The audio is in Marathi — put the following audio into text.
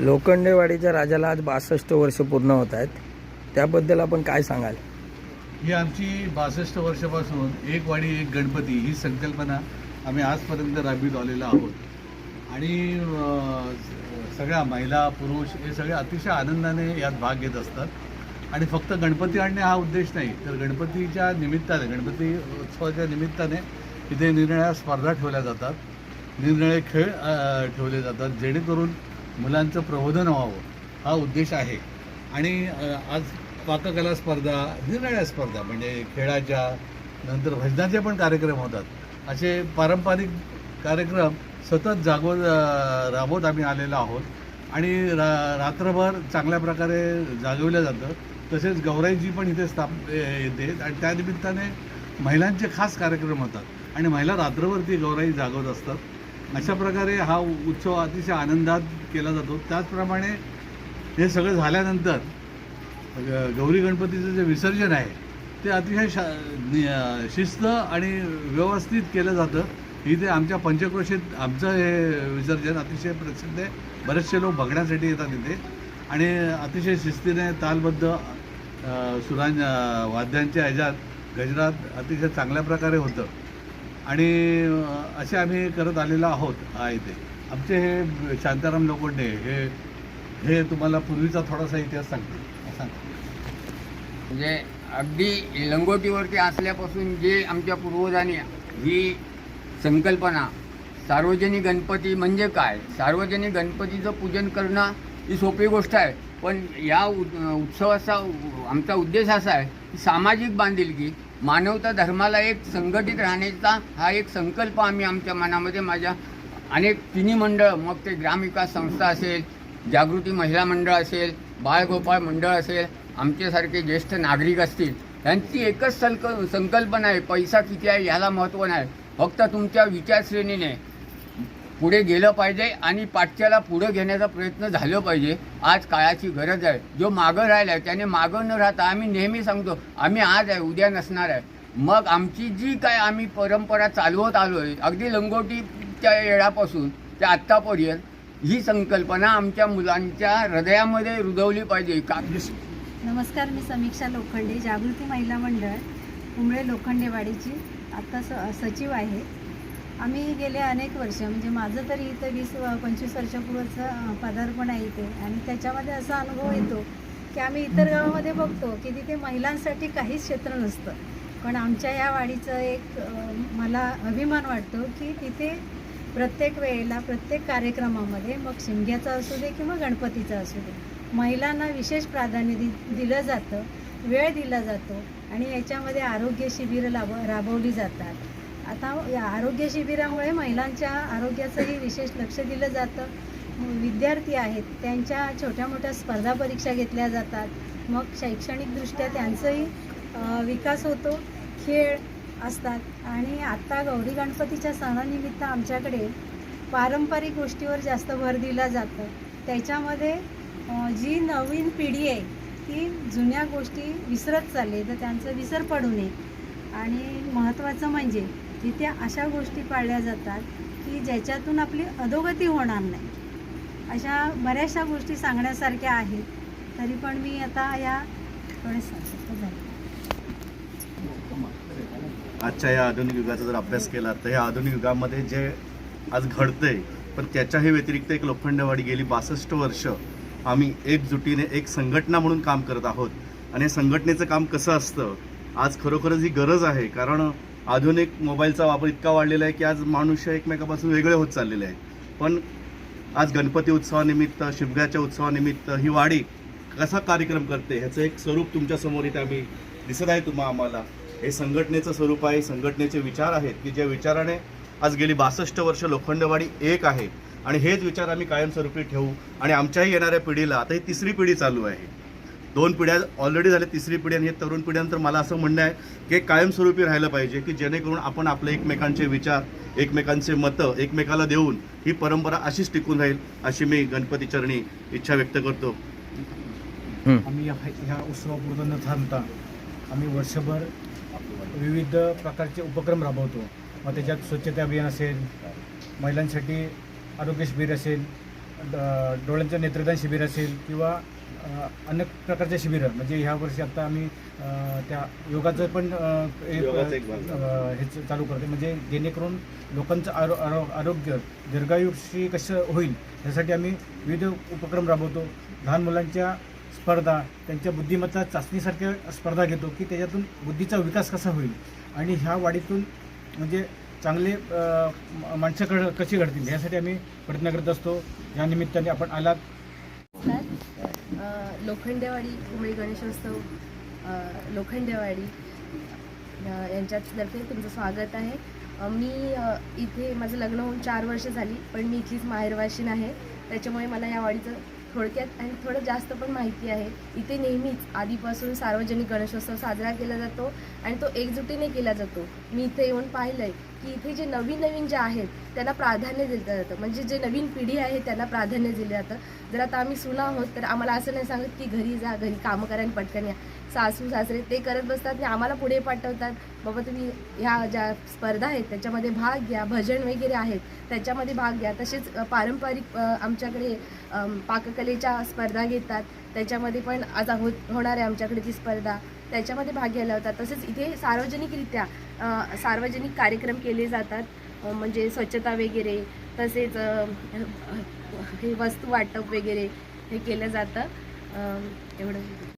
लोखंडेवाडीच्या राजाला आज बासष्ट वर्ष पूर्ण होत आहेत. त्याबद्दल आपण काय सांगाल? ही आमची बासष्ट वर्षापासून एक वाडी एक गणपती ही संकल्पना आम्ही आजपर्यंत राबवित आलेलो आहोत. आणि सगळ्या महिला पुरुष हे सगळे अतिशय आनंदाने यात भाग घेत असतात. आणि फक्त गणपती आणणे हा उद्देश नाही तर गणपतीच्या निमित्ताने गणपती उत्सवाच्या निमित्ताने इथे निरनिळ्या स्पर्धा ठेवल्या जातात. निरनिळे खेळ ठेवले जातात जेणेकरून मुलांचं प्रबोधन व्हावं हा उद्देश आहे. आणि आज पाककला स्पर्धा निरनिळ्या स्पर्धा म्हणजे खेळाच्या नंतर भजनाचे पण कार्यक्रम होतात. असे पारंपरिक कार्यक्रम सतत जागो राबवत आम्ही आलेलो आहोत. आणि रा रात्रभर चांगल्या प्रकारे जागवलं जातं. तसेच गौराईजी पण इथे स्थाप येते आणि त्यानिमित्ताने महिलांचे खास कार्यक्रम होतात. आणि महिला रात्रभर ती गौराई जागवत असतात. अशा प्रकारे हा उत्सव अतिशय आनंदात केला जातो. त्याचप्रमाणे हे सगळं झाल्यानंतर ग- गौरी गणपतीचं जे विसर्जन आहे ते अतिशय शा शिस्त आणि व्यवस्थित केलं जातं. इथे आमच्या पंचक्रोशीत आमचं हे विसर्जन अतिशय प्रसिद्ध आहे. बरेचसे लोक बघण्यासाठी येतात इथे. आणि अतिशय शिस्तीने तालबद्ध सुरां वाद्यांच्या ह्याच्यात गजरात अतिशय चांगल्या प्रकारे होतं. आणि असे आम्ही करत आलेलो आहोत हा इथे. आमचे हे शांताराम लोखंडे हे हे तुम्हाला पूर्वीचा थोडासा इतिहास सांगते सांगते म्हणजे अगदी लंगोटीवरती असल्यापासून जे आमच्या पूर्वजांनी ही संकल्पना सार्वजनिक गणपती म्हणजे काय? सार्वजनिक गणपतीचं पूजन करणं ही सोपी गोष्ट आहे. पण या उत्सवाचा आमचा उद्देश असा आहे की सामाजिक बांधिलकी मानवता धर्माला एक संघटित राहण्याचा हा एक संकल्प आम्ही आमच्या मनामध्ये माझ्या अनेक तिन्ही मंडळ मग ते ग्रामविकास संस्था असेल जागृती महिला मंडळ असेल बाळगोपाळ मंडळ असेल आमच्यासारखे ज्येष्ठ नागरिक असतील यांची एकच संक संकल्पना आहे पैसा किती आहे याला महत्त्व नाही. फक्त तुमच्या विचारश्रेणीने पुढे गेलं पाहिजे आणि पाठच्याला पुढे घेण्याचा प्रयत्न झालं पाहिजे. आज काळाची गरज आहे. जो मागं राहिला आहे त्याने मागं न राहता आम्ही नेहमी सांगतो आम्ही आज आहे उद्या नसणार आहे. मग आमची जी काय आम्ही परंपरा चालवत आलो आहे अगदी लंगोटीच्या येळापासून ते आत्तापर्यंत ही संकल्पना आमच्या मुलांच्या हृदयामध्ये रुजवली पाहिजे. का नमस्कार मी समीक्षा लोखंडे जागृती महिला मंडळ उमळे लोखंडेवाडीची. आत्ता स सचिव आहे. आम्ही गेले अनेक वर्ष म्हणजे माझं तरी इथं वीस व पंचवीस वर्षापूर्वीचं पदार्पण आहे इथे. आणि त्याच्यामध्ये असा अनुभव येतो की आम्ही इतर गावामध्ये बघतो की तिथे महिलांसाठी काहीच क्षेत्र नसतं. पण आमच्या या वाडीचं एक मला अभिमान वाटतो की तिथे प्रत्येक वेळेला प्रत्येक कार्यक्रमामध्ये मग शिमग्याचा असू दे किंवा गणपतीचा असू दे महिलांना विशेष प्राधान्य दि दिलं जातं वेळ दिला जातो आणि याच्यामध्ये आरोग्य शिबिरं लाभ राबवली जातात. आता या आरोग्य शिबिरामुळे महिलांच्या आरोग्याचंही विशेष लक्ष दिलं जातं. विद्यार्थी आहेत त्यांच्या छोट्या मोठ्या स्पर्धा परीक्षा घेतल्या जातात. मग शैक्षणिकदृष्ट्या त्यांचाही विकास होतो खेळ असतात. आणि आत्ता गौरी गणपतीच्या सणानिमित्त आमच्याकडे पारंपरिक गोष्टीवर जास्त भर दिला जातो. त्याच्यामध्ये जी नवीन पिढी आहे ती जुन्या गोष्टी विसरत चालली तर त्यांचं विसर पडू नये. आणि महत्त्वाचं म्हणजे इथे अशा गोष्टी पाळल्या जातात की ज्याच्यातून आपली अधोगती होणार नाही. अशा बऱ्याचशा गोष्टी सांगण्यासारख्या आहेत. तरी पण मी आता या थोडे झाले. आजच्या या आधुनिक युगाचा जर अभ्यास केला तर या आधुनिक युगामध्ये जे आज घडतंय पण त्याच्याही व्यतिरिक्त एक लोखंडवाडी गेली बासष्ट वर्ष आम्ही एकजुटीने एक संघटना म्हणून काम करत आहोत. आणि या संघटनेचं काम कसं असतं? आज खरोखरच ही गरज आहे कारण आधुनिक मोबाईलचा वापर इतका वाढलेला आहे की आज मनुष्य एकमेकापासून वेगळे होत चाललेले आहे पण आज गणपती उत्सवानिमित्त शिवग्याच्या उत्सवानिमित्त ही वाडी कसा कार्यक्रम करते ह्याचं एक स्वरूप तुमच्यासमोर इथे आम्ही दिसत आहे तुम्हा आम्हाला. हे संघटनेचं स्वरूप आहे संघटनेचे विचार आहेत की ज्या विचाराने आज गेली बासष्ट वर्ष लोखंडवाडी एक आहे. आणि हेच विचार आम्ही कायमस्वरूपी ठेवू. आणि आमच्याही येणाऱ्या पिढीला आता ही तिसरी पिढी चालू आहे. दोन पिढ्या ऑलरेडी झाल्या तिसरी पिढी आणि हे तरुण पिढ्यांतर मला असं म्हणणं आहे की हे कायमस्वरूपी राहिलं पाहिजे की जेणेकरून आपण आपले एकमेकांचे विचार एकमेकांचे मतं एकमेकाला देऊन ही परंपरा अशीच टिकून राहील अशी मी गणपती चरणी इच्छा व्यक्त करतो. आम्ही ह्या ह्या उत्सवापुरतं न थांबता आम्ही वर्षभर विविध प्रकारचे उपक्रम राबवतो. मग त्याच्यात स्वच्छता अभियान असेल महिलांसाठी आरोग्य शिबिर असेल ड- डोळ्यांचं नेत्रदान शिबिर असेल किंवा अनेक प्रकारचे शिबिरं म्हणजे ह्या वर्षी आता आम्ही त्या योगाचं पण एक हे चालू करते म्हणजे जेणेकरून लोकांचं आरो आरो- आरोग्य दीर्घायुषी कसं होईल यासाठी आम्ही विविध उपक्रम राबवतो. लहान मुलांच्या स्पर्धा त्यांच्या बुद्धिमत्ता चाचणीसारख्या स्पर्धा घेतो की त्याच्यातून बुद्धीचा विकास कसा होईल आणि ह्या वाढीतून म्हणजे चांगले माणसं कड कशी घडतील यासाठी आम्ही प्रयत्न करत असतो. या निमित्ताने आपण आलात. लोखंडेवाडी उमळी गणेशोत्सव लोखंडेवाडी यांच्यातर्फे तुमचं स्वागत आहे. मी इथे माझं लग्न होऊन चार वर्ष झाली पण मी इथलीच माहेरवाशीन आहे. त्याच्यामुळे मला या वाडीचं थोडक्यात आणि थोडं जास्त पण माहिती आहे. इथे नेहमीच आधीपासून सार्वजनिक गणेशोत्सव साजरा केला जातो आणि तो एकजुटीने केला जातो. मी इथे येऊन पाहिलं आहे की इथे जे नवीन नवीन जे आहेत त्यांना प्राधान्य दिलं जातं. म्हणजे जे नवीन पिढी आहे त्यांना प्राधान्य दिलं जातं. जर आता आम्ही सुना आहोत तर आम्हाला असं नाही सांगत की घरी जा घरी कामं करा आणि पटकन या. सासू सासरे ते करत बसतात आणि आम्हाला पुढे पाठवतात. बाबा तुम्ही ह्या ज्या स्पर्धा आहेत त्याच्यामध्ये भाग घ्या भजन वगैरे आहेत त्याच्यामध्ये भाग घ्या. तसेच पारंपरिक आमच्याकडे पाककलेच्या स्पर्धा घेतात. त्याच्यामध्ये पण आता हो होणार आहे आमच्याकडे ती स्पर्धा. त्याच्यामध्ये भाग घ्यायला होता तसेच इथे सार्वजनिकरित्या सार्वजनिक कार्यक्रम केले जातात. म्हणजे स्वच्छता वगैरे तसेच हे वस्तू वाटप वगैरे हे केलं जातं. एवढं.